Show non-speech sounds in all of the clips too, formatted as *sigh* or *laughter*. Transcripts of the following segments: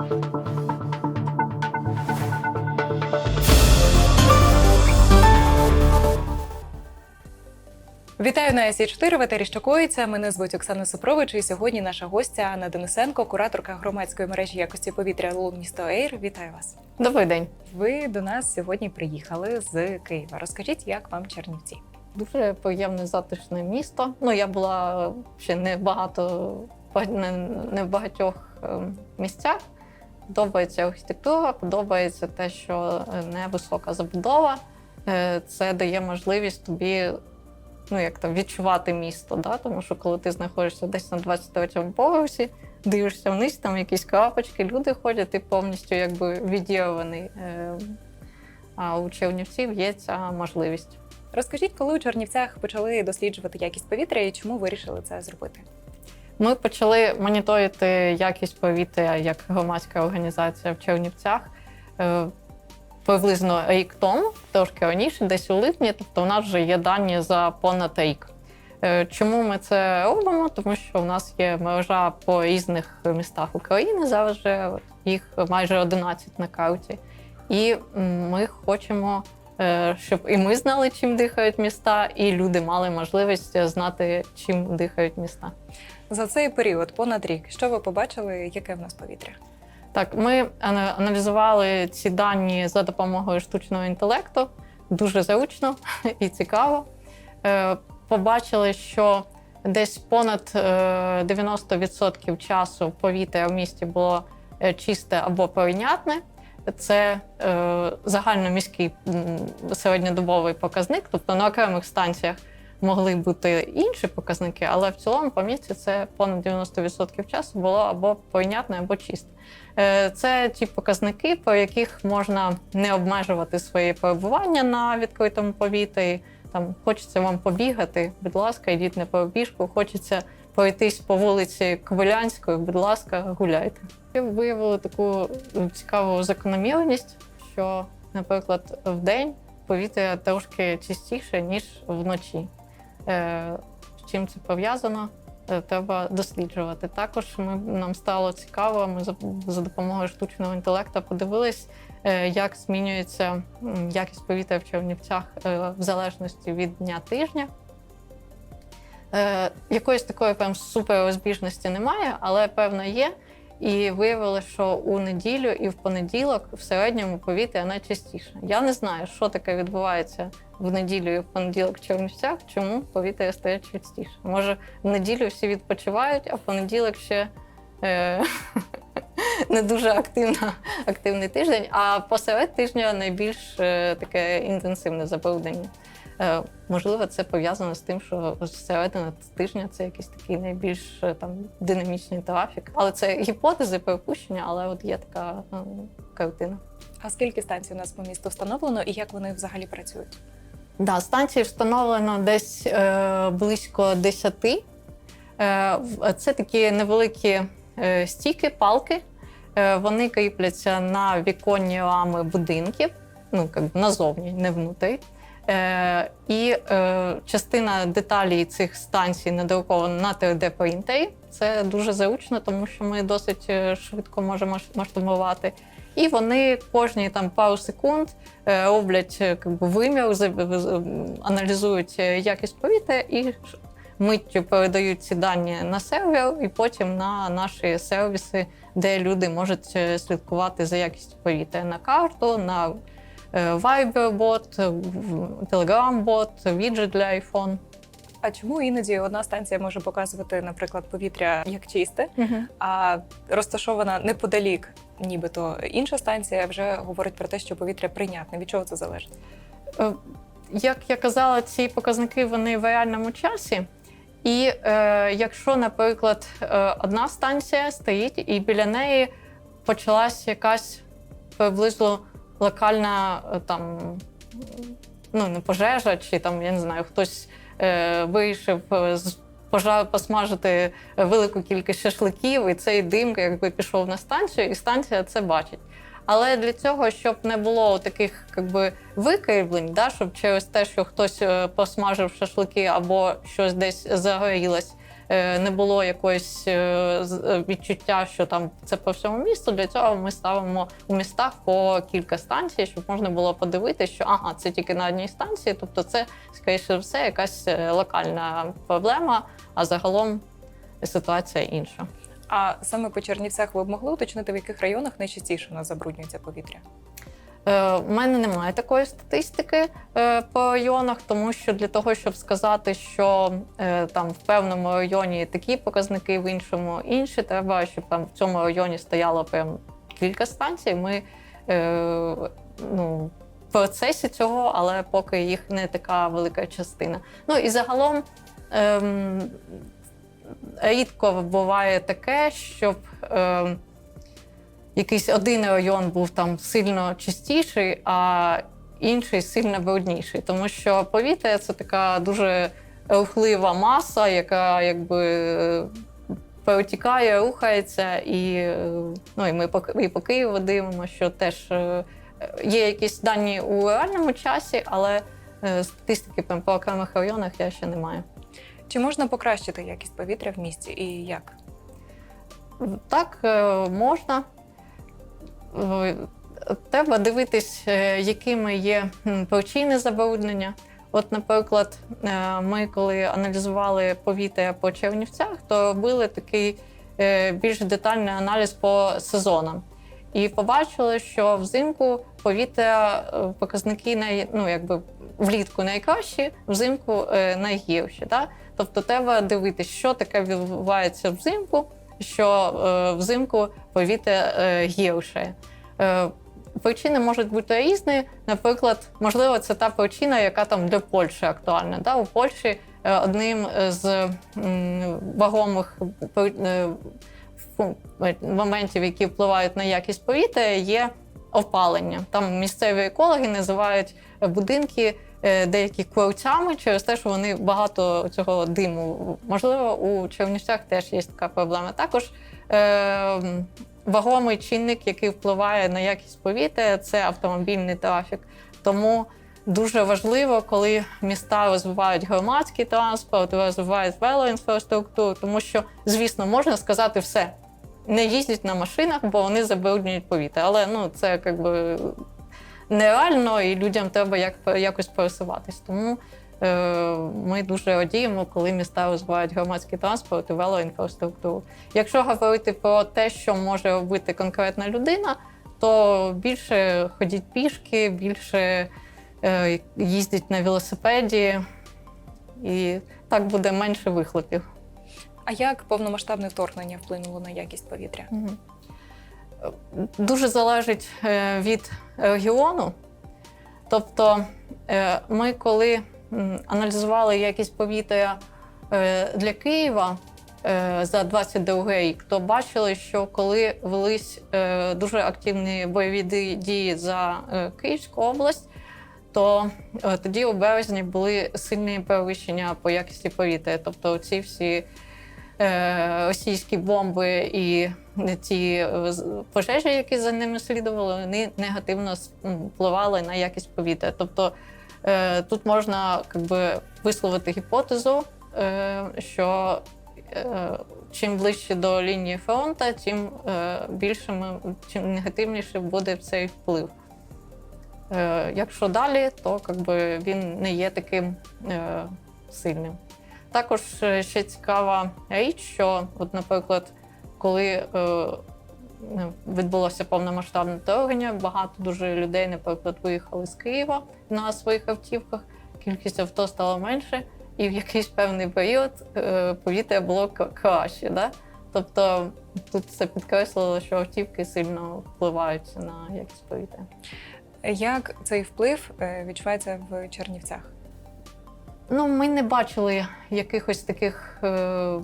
Вітаю на СІ 4 в етері що коїться. Мене звуть Оксана Супрович. І сьогодні наша гостя Анна Денисенко, кураторка громадської мережі якості повітря «Лун місто Ейр. Вітаю вас. Добрий день. Ви до нас сьогодні приїхали з Києва. Розкажіть, як вам Чернівці? Дуже приємне затишне місто. Ну я була ще не багато не, не в багатьох ем, місцях. Подобається архітектура, подобається те, що е, невисока забудова. Е, Це дає можливість тобі ну як там відчувати місто. Да? Тому що коли ти знаходишся десь на 23-му поверсі, дивишся вниз, там якісь крапочки, люди ходять, ти повністю якби відірваний. Е, А у Чернівців є ця можливість. Розкажіть, коли у Чернівцях почали досліджувати якість повітря і чому вирішили це зробити? Ми почали моніторити якість повітря як громадська організація в Чернівцях е, приблизно рік тому, трошки раніше, десь у липні. Тобто, у нас вже є дані за понад рік. Е, Чому ми це робимо? Тому що у нас є мережа по різних містах України. Зараз вже їх майже 11 на карті. І ми хочемо, щоб і ми знали, чим дихають міста, і люди мали можливість знати, чим дихають міста. За цей період, понад рік, що ви побачили, яке в нас повітря? Так, ми аналізували ці дані за допомогою штучного інтелекту дуже зручно *laughs* і цікаво. Е, Побачили, що десь понад е, 90% часу повітря в місті було е, чисте або прийнятне. Це е, загальноміський середньодобовий показник, тобто на окремих станціях могли бути інші показники, але в цілому по місті це понад 90% часу було або прийнятне, або чисте. Е, Це ті показники, по яких можна не обмежувати своє перебування на відкритому повітрі. Там хочеться вам побігати, будь ласка, йдіть на пробіжку, хочеться пройтись по вулиці Ковалянської, будь ласка, гуляйте. І виявили таку цікаву закономірність, що, наприклад, в день повітря трошки чистіше, ніж вночі. Е, З чим це пов'язано? е, Треба досліджувати. Також ми, нам стало цікаво, ми за, за допомогою штучного інтелекту подивились, е, як змінюється якість повітря в Чернівцях в залежності від дня тижня. Е, Якоїсь такої прям суперрозбіжності немає, але певно є. І виявили, що у неділю і в понеділок в середньому повітря найчастіше. Я не знаю, що таке відбувається в неділю і в понеділок в Чернівцях, чому повітря стає частіше. Може, в неділю всі відпочивають, а в понеділок ще е, *laughs* не дуже активна, активний тиждень, а посеред тижня найбільш е, таке інтенсивне забруднення. Е, можливо, це пов'язано з тим, що середина тижня це якийсь такий найбільш е, там динамічний трафік. Але це гіпотези, припущення, але от є така е, картина. А скільки станцій у нас по місту встановлено і як вони взагалі працюють? Да, станцій встановлено десь е, близько 10. Е, це такі невеликі е, стійки, палки. Е, вони кріпляться на віконні рами будинків, ну як назовні, не внутрі. Е, і е, частина деталей цих станцій надрукована на 3D-принтері. Це дуже зручно, тому що ми досить е, швидко можемо масштабувати. І вони кожні там пару секунд е, роблять е, как би, вимір, аналізують якість повітря і миттю передають ці дані на сервер, і потім на наші сервіси, де люди можуть слідкувати за якістю повітря на карту, на Viber-бот, Telegram-бот, віджит для iPhone. А чому іноді одна станція може показувати, наприклад, повітря як чисте, а розташована неподалік, нібито інша станція вже говорить про те, що повітря прийнятне. Від чого це залежить? Е, Як я казала, ці показники вони в реальному часі. І е, якщо, наприклад, е, одна станція стоїть, і біля неї почалась якась приблизно локальна е, там, ну не пожежа, чи там я не знаю, хтось е, вирішив е, з пожар посмажити велику кількість шашликів, і цей дим якби пішов на станцію, і станція це бачить. Але для цього, щоб не було таких якби, викривлень, да, щоб через те, що хтось е, посмажив шашлики або щось десь загорілось, не було якогось е, е, відчуття, що там це по всьому місту. Для цього ми ставимо у містах по кілька станцій, щоб можна було подивитися, що ага, це тільки на одній станції. Тобто, це скоріше все якась е, локальна проблема, а загалом ситуація інша. А саме по Чернівцях ви б могли уточнити, в яких районах найчастіше у нас забруднюється повітря? Е, У мене немає такої статистики е, по районах, тому що для того, щоб сказати, що е, там в певному районі такі показники, в іншому інші, треба, щоб там в цьому районі стояло прям кілька станцій. Ми е, ну, в процесі цього, але поки їх не така велика частина. Ну і загалом. Ем, Рідко буває таке, щоб ем, якийсь один район був там сильно чистіший, а інший сильно брудніший. Тому що повітря це така дуже рухлива маса, яка якби перетікає, рухається, і, ну, і ми по, і по Києву дивимося, що теж е, є якісь дані у реальному часі, але е, статистики по окремих районах я ще не маю. Чи можна покращити якість повітря в місті і як? Так, е, можна. Треба дивитись, е, якими є причини забруднення. От, наприклад, е, ми коли аналізували повітря по Чернівцях, то робили такий е, більш детальний аналіз по сезонам. І побачили, що взимку повітря показники най, ну, якби влітку найкращі, взимку найгірші. Да? Тобто треба дивитися, що таке відбувається взимку, що е, взимку повітря е, гірше. Е, причини можуть бути різні. Наприклад, можливо, це та причина, яка там для Польщі актуальна. Да? У Польщі одним з вагомих моментів, які впливають на якість повітря, є опалення. Там місцеві екологи називають будинки деякі квартами через те, що вони багато цього диму. Можливо, у Чернівцях теж є така проблема. Також е, вагомий чинник, який впливає на якість повітря, це автомобільний трафік. Тому дуже важливо, коли міста розвивають громадський транспорт, розвивають велоінфраструктуру, тому що, звісно, можна сказати все. Не їздять на машинах, бо вони забруднюють повітря. Але ну це якби нереально, і людям треба як, якось пересуватись. Тому е, ми дуже радіємо, коли міста розвивають громадський транспорт і велоінфраструктуру. Якщо говорити про те, що може робити конкретна людина, то більше ходіть пішки, більше е, їздять на велосипеді, і так буде менше вихлопів. А як повномасштабне вторгнення вплинуло на якість повітря? Мгм. Дуже залежить е, від регіону. Тобто, е, ми, коли аналізували якість повітря е, для Києва за 22 рік, то бачили, що коли велись дуже активні бойові дії за Київську область, то тоді у березні були сильні перевищення по якості повітря. Тобто, ці всі російські бомби і ті е, пожежі, які за ними слідували, вони негативно впливали на якість повітря. Тобто е, тут можна якби, висловити гіпотезу, е, що чим ближче до лінії фронту, тим е, більшим, чим негативніше буде цей вплив. Якщо далі, то якби, він не є таким сильним. Також ще цікава річ, що, от, наприклад, коли е, відбулося повномасштабне вторгнення, багато дуже людей, наприклад, виїхали з Києва на своїх автівках, кількість авто стало менше, і в якийсь певний період е, повітря було краще. Да? Тобто тут це підкреслило, що автівки сильно впливають на якість повітря. Як цей вплив е, відчувається в Чернівцях? Ну, ми не бачили якихось таких е,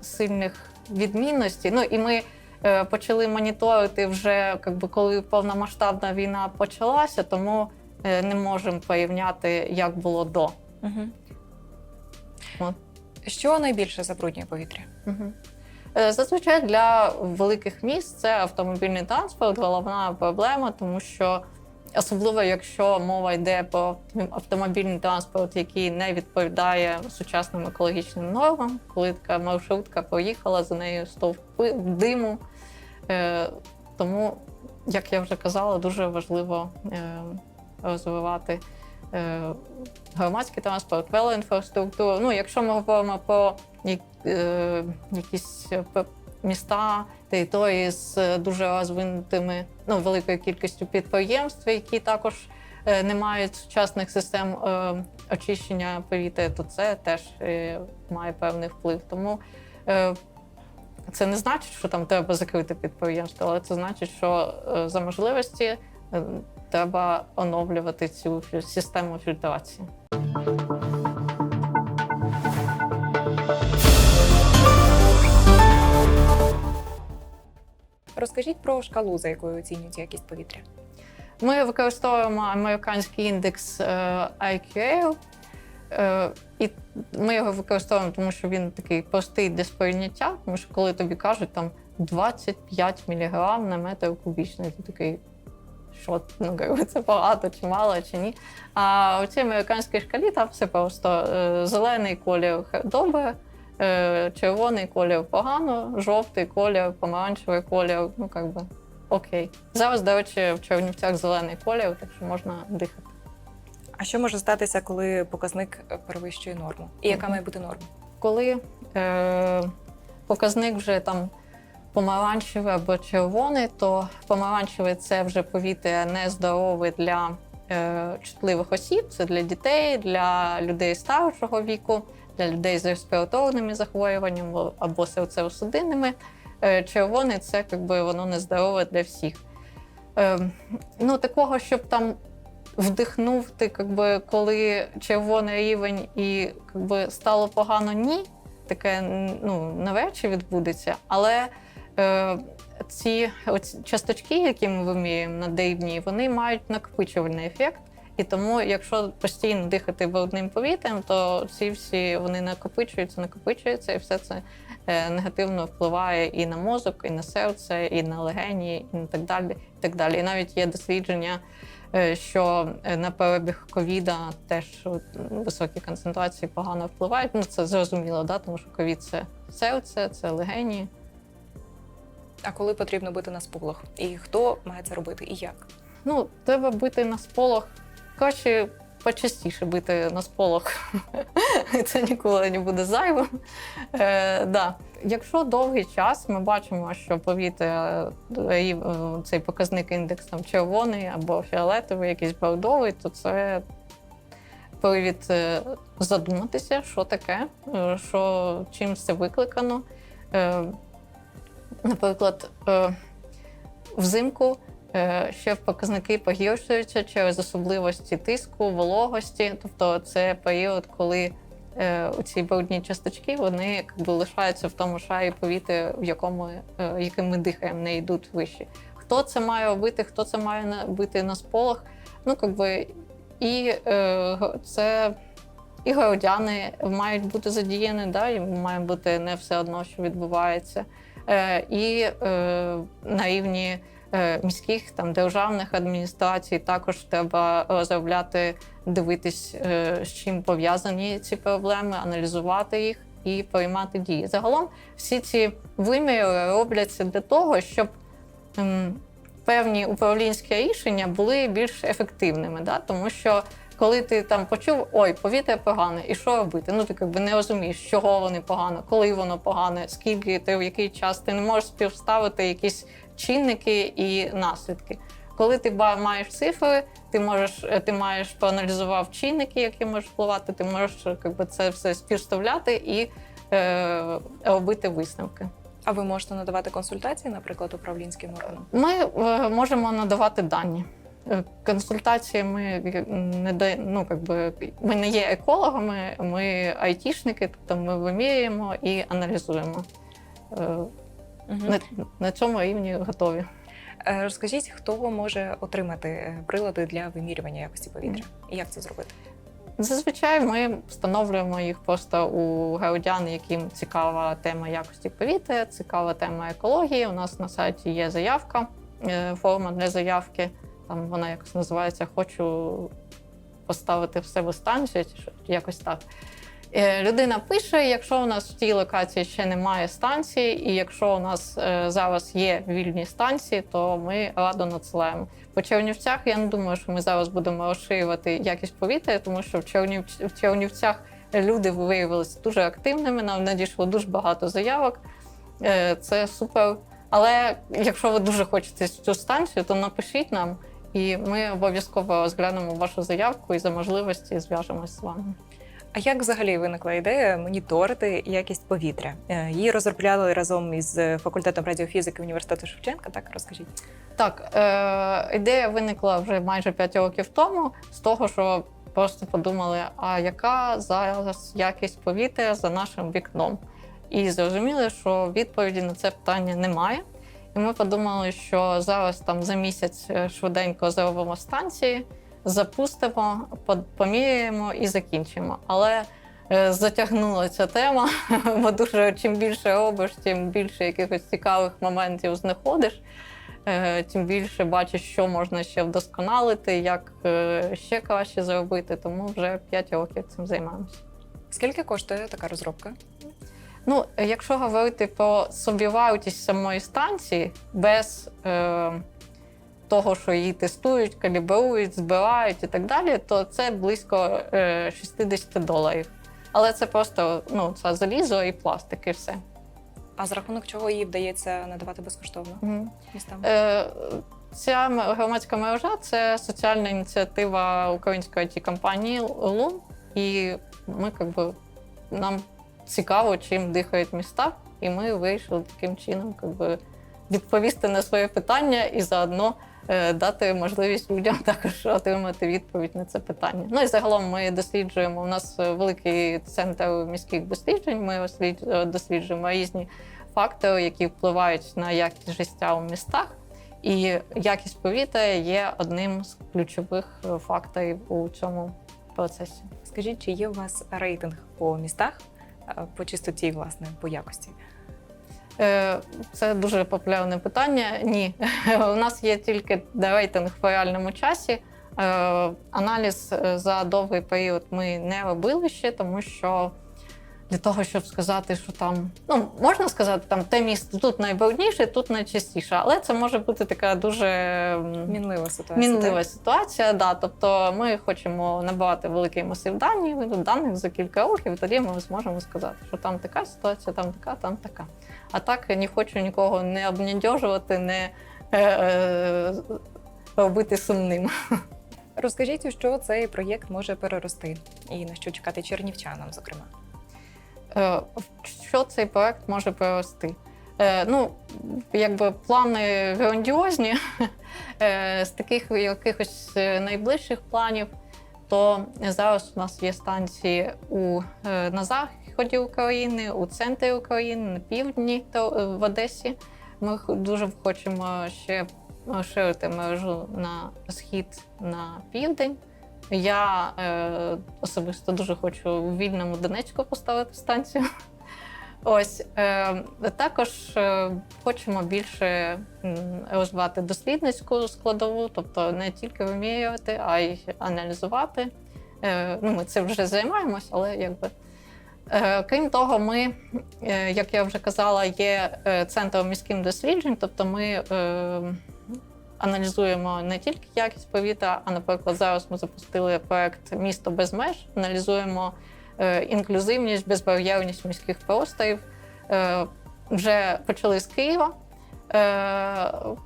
сильних відмінностей. Ну і ми е, почали моніторити вже, якби, коли повномасштабна війна почалася, тому е, не можемо порівняти, як було до. Угу. От. Що найбільше забруднює повітря? Угу. Зазвичай для великих міст це автомобільний транспорт, головна проблема, тому що Особливо, якщо мова йде про автомобільний транспорт, який не відповідає сучасним екологічним нормам, коли така маршрутка поїхала, за нею стовп диму. Е, Тому, як я вже казала, дуже важливо е, розвивати е, громадський транспорт, велоінфраструктуру. Ну, якщо ми говоримо про якісь міста, території з е, дуже розвинутими, ну, великою кількістю підприємств, які також е, не мають сучасних систем е, очищення повітря, то це теж має певний вплив. Тому це не значить, що там треба закрити підприємство, але це значить, що за можливості треба оновлювати цю систему фільтрації. Розкажіть про шкалу, за якою оцінюють якість повітря. Ми використовуємо американський індекс е, IQA, е, і ми його використовуємо, тому що він такий простий для сприйняття, тому що коли тобі кажуть там 25 мг на метр кубічний, ти такий. Що ну, це багато, чи мало, чи ні. А у цій американській шкалі там все просто е, зелений колір добре, червоний колір погано, жовтий колір, помаранчевий колір, ну як би окей. Зараз, до речі, в Чернівцях зелений колір, так що можна дихати. А що може статися, коли показник е, перевищує норму? І яка має бути норма? Коли е, показник вже там помаранчевий або червоний, то помаранчевий це вже повітря нездорове для е, чутливих осіб, це для дітей, для людей старшого віку, для людей з респіраторними захворюваннями або серцево-судинними. Е, червоний це якби воно нездорове для всіх. Е, ну, такого, щоб там вдихнув ти, якби, коли червоний рівень і якби, стало погано, ні. Таке ну, навряд відбудеться. Але е, ці оці часточки, які ми вимірюємо на дрібні, вони мають накопичувальний ефект. І тому, якщо постійно дихати брудним повітрям, то ці всі вони накопичуються, накопичуються, і все це е, негативно впливає і на мозок, і на серце, і на легені, і на так далі. І так далі. І навіть є дослідження, е, що е, на перебіг ковіда теж високі концентрації погано впливають. Ну це зрозуміло, да? тому що ковід це серце, це легені. А коли потрібно бути на сполох? І хто має це робити і як? Ну, треба бити на сполох. Краще почастіше бити на сполох. *laughs* Це ніколи не буде зайвим. Е, да. Якщо довгий час ми бачимо, що повітря е, е, цей показник індекс там червоний або фіолетовий, якийсь бордовий, то це привід е, задуматися, що таке, що, чим це викликано. Наприклад, взимку ще показники погіршуються через особливості тиску, вологості. Тобто це період, коли е, ці брудні часточки вони якби, лишаються в тому шарі повітря, в якому е, яким ми дихаємо, не йдуть вище. Хто це має робити, хто це має на- бити на сполох? Ну, якби, і е, це і городяни мають бути задіяні, да, і має бути не все одно, що відбувається. Е, і е, на рівні е, міських там державних адміністрацій також треба розробляти, дивитись, е, з чим пов'язані ці проблеми, аналізувати їх і приймати дії. Загалом всі ці виміри робляться для того, щоб певні управлінські рішення були більш ефективними, да? тому що. Коли ти там почув, ой, повітря погане, і що робити? Ну ти якби не розумієш, чого воно погано, коли воно погане, скільки ти в який час ти не можеш співставити якісь чинники і наслідки. Коли ти маєш цифри, ти можеш е, ти маєш проаналізував чинники, які можуть впливати, ти можеш якби, це все співставляти і е, робити висновки. А ви можете надавати консультації, наприклад, управлінським органам? Ми е, можемо надавати дані. Е, Консультації ми е, не да- ну, якби, ми не є екологами, ми айтішники, тобто ми вимірюємо і аналізуємо. Е, На, на цьому рівні готові. Е, Розкажіть, хто може отримати е, прилади для вимірювання якості повітря? І як це зробити? Зазвичай ми встановлюємо їх просто у громадян, яким цікава тема якості повітря, цікава тема екології. У нас на сайті є заявка, е, форма для заявки. там вона якось називається Хочу поставити в себе станцію, чи якось так. Е, Людина пише: якщо у нас в тій локації ще немає станції, і якщо у нас е, зараз є вільні станції, то ми радо надсилаємо. По Чернівцях я не думаю, що ми зараз будемо розширювати якість повітря, тому що в, Чернів... в Чернівцях люди виявилися дуже активними. Нам надійшло дуже багато заявок. Е, Це супер. Але якщо ви дуже хочете цю станцію, то напишіть нам, і ми обов'язково розглянемо вашу заявку і за можливості зв'яжемось з вами. А як взагалі виникла ідея моніторити якість повітря? Е, Її розробляли разом із факультетом радіофізики університету Шевченка. Так розкажіть. Так, е, ідея виникла вже майже 5 років тому з того, що просто подумали, а яка зараз якість повітря за нашим вікном? І зрозуміли, що відповіді на це питання немає. І ми подумали, що зараз там за місяць е, швиденько зробимо станції, запустимо, по- поміряємо і закінчимо. Але е, затягнула ця тема, *laughs* бо дуже чим більше робиш, тим більше якихось цікавих моментів знаходиш. Е, Тим більше бачиш, що можна ще вдосконалити, як е, ще краще зробити. Тому вже 5 років цим займаємося. Скільки коштує така розробка? Ну, якщо говорити про собівартість самої станції, без е, того, що її тестують, калібрують, збирають і так далі, то це близько е, 60 доларів. Але це просто ну, це залізо і пластик, і все. А за рахунок чого її вдається надавати безкоштовно Мгм. містам? Е, Ця громадська мережа це соціальна ініціатива української it компанії Лун. І ми как би, нам цікаво, чим дихають міста, і ми вирішили таким чином как би, відповісти на своє питання і заодно е, дати можливість людям *laughs* також отримати відповідь на це питання. Ну і загалом ми досліджуємо. У нас е, великий центр міських досліджень. Ми е, досліджуємо різні фактори, які впливають на якість життя у містах. І якість повітря є одним з ключових е, факторів у цьому процесі. Скажіть, чи є у вас рейтинг по містах е, по чистоті, власне, по якості? Е, Це дуже популярне питання. Ні, *laughs* у нас є тільки рейтинг в реальному часі. Е, Аналіз е, за довгий період ми не робили ще, тому що для того, щоб сказати, що там, ну можна сказати, там те місто тут найбрудніше, тут найчистіше, але це може бути така дуже Мінлива ситуація. Мінлива так? ситуація, да. Тобто ми хочемо набирати великий масив даних, даних за кілька років, і тоді ми зможемо сказати, що там така ситуація, там така, там така. А так не хочу нікого не обнадьожувати, не е, е, робити сумним. Розкажіть, у що цей проєкт може перерости, і на що чекати чернівчанам, зокрема. Е, Що цей проект може привести? Е, Ну, якби плани грандіозні. З таких якихось найближчих планів, то зараз у нас є станції у, е, на заході України, у центрі України, на півдні та е, в Одесі. Ми дуже хочемо ще розширити мережу на схід на південь. Я е, особисто дуже хочу у вільному Донецьку поставити станцію. *laughs* Ось е, також е, хочемо більше розвивати дослідницьку складову, тобто не тільки вимірювати, а й аналізувати. Е, ну, ми цим вже займаємось, але якби. Е, Крім того, ми, е, як я вже казала, є е, центром міським досліджень, тобто ми аналізуємо не тільки якість повітря, а наприклад, зараз ми запустили проект Місто без меж, аналізуємо інклюзивність, безбар'єрність міських просторів. Вже почали з Києва.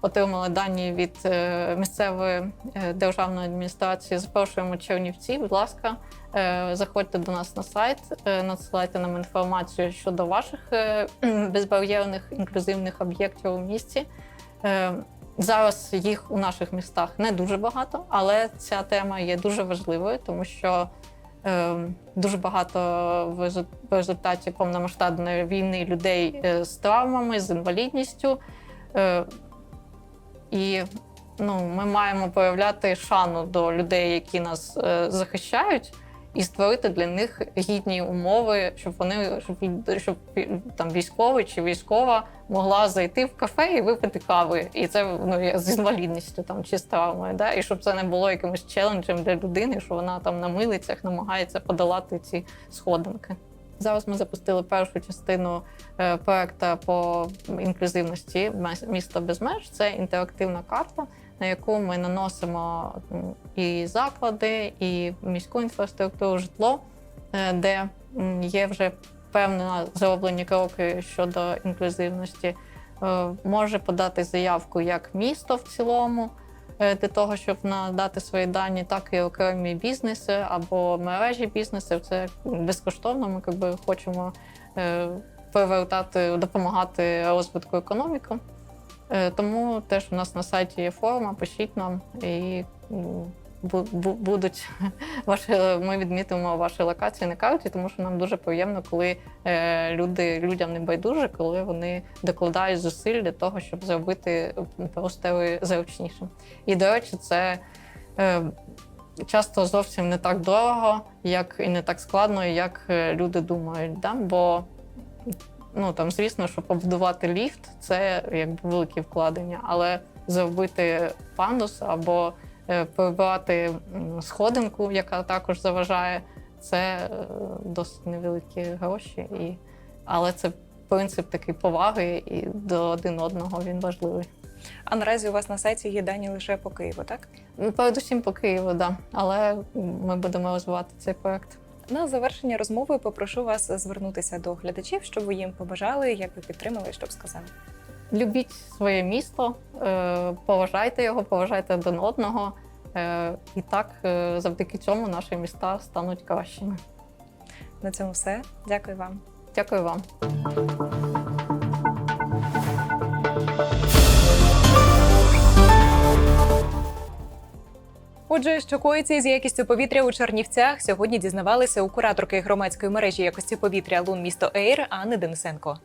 Отримали дані від місцевої державної адміністрації. Запрошуємо Чернівці, будь ласка, заходьте до нас на сайт, е, надсилайте нам інформацію щодо ваших е, безбар'єрних інклюзивних об'єктів у місті. Е, Зараз їх у наших містах не дуже багато, але ця тема є дуже важливою, тому що е, дуже багато в результаті повномасштабної війни людей е, з травмами, з інвалідністю. Е, і ну, ми маємо проявляти шану до людей, які нас е, захищають. І створити для них гідні умови, щоб вони щоб, щоб там військовий чи військова могла зайти в кафе і випити кави. І це ну з інвалідністю там чи з травмою. Да? І щоб це не було якимось челенджем для людини, що вона там на милицях намагається подолати ці сходинки. Зараз ми запустили першу частину е, проекту по інклюзивності «Мес- місто без меж. Це інтерактивна карта, на яку ми наносимо і заклади, і міську інфраструктуру, житло, е, де є вже певно зроблені кроки щодо інклюзивності. Е, Може подати заявку як місто в цілому е, для того, щоб надати свої дані, так і окремі бізнеси або мережі бізнесів. Це безкоштовно. Ми якби, хочемо перевертати, допомагати розвитку економіки. Е, Тому теж у нас на сайті є форма, пишіть нам і будуть *laughs* ваші. Ми відмітимо ваші локації на карті, тому що нам дуже приємно, коли е, люди людям не байдуже, коли вони докладають зусиль для того, щоб зробити простори зручнішим. І до речі, це. е, Часто зовсім не так дорого, як і не так складно, як люди думають. Да? Бо ну там, звісно, що побудувати ліфт це якби велике вкладення, але зробити пандус або е, прибрати сходинку, яка також заважає, це е, досить невеликі гроші. І... Але це принцип такий поваги і до один одного він важливий. А наразі у вас на сайті є дані лише по Києву, так? Ну, Передусім по Києву, да. але ми будемо розвивати цей проект. На завершення розмови попрошу вас звернутися до глядачів, щоб ви їм побажали, як ви підтримали, щоб сказали. Любіть своє місто, е, поважайте його, поважайте один одного. Е, І так, е, завдяки цьому наші міста стануть кращими. На цьому все. Дякую вам. Дякую вам. Отже, що коїться із якістю повітря у Чернівцях, сьогодні дізнавалися у кураторки громадської мережі якості повітря Лун місто Ейр Анни Денисенко.